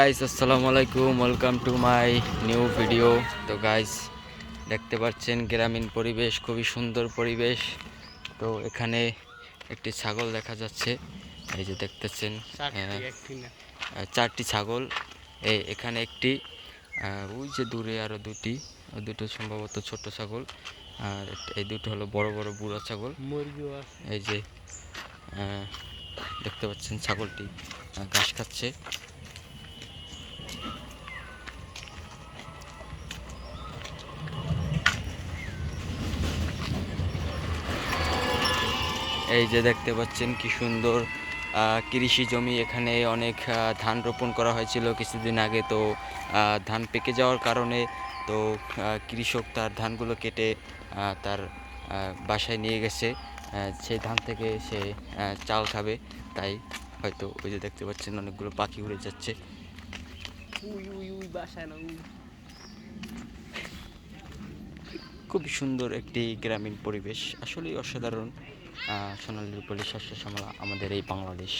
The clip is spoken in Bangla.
গাইস আসসালামু আলাইকুম welcome to my new video তো গাইস দেখতে পাচ্ছেন গ্রামীণ পরিবেশ খুবই সুন্দর পরিবেশ। তো এখানে একটি ছাগল দেখা যাচ্ছে। এই যে দেখতেছেন চারটি ছাগল। এই এখানে একটি ওই যে দূরে আরও দুটি দুটো সম্ভবত ছোট ছাগল। আর এই দুটো হলো বড় বড় বুড়া ছাগল। এই যে দেখতে পাচ্ছেন ছাগলটি ঘাস খাচ্ছে। এই যে দেখতে পাচ্ছেন কি সুন্দর কৃষি জমি এখানে অনেক ধান রোপণ করা হয়েছিল কিছুদিন আগে। তো ধান পেকে যাওয়ার কারণে তো কৃষক তার ধানগুলো কেটে তার বাসায় নিয়ে গেছে। সেই ধান থেকে সে চাল খাবে। তাই হয়তো ওই যে দেখতে পাচ্ছেন অনেকগুলো পাখি উড়ে যাচ্ছে। খুবই সুন্দর একটি গ্রামীণ পরিবেশ আসলেই অসাধারণ। সোনালী রূপালী শস্য শ্যামলা আমাদের এই বাংলাদেশ।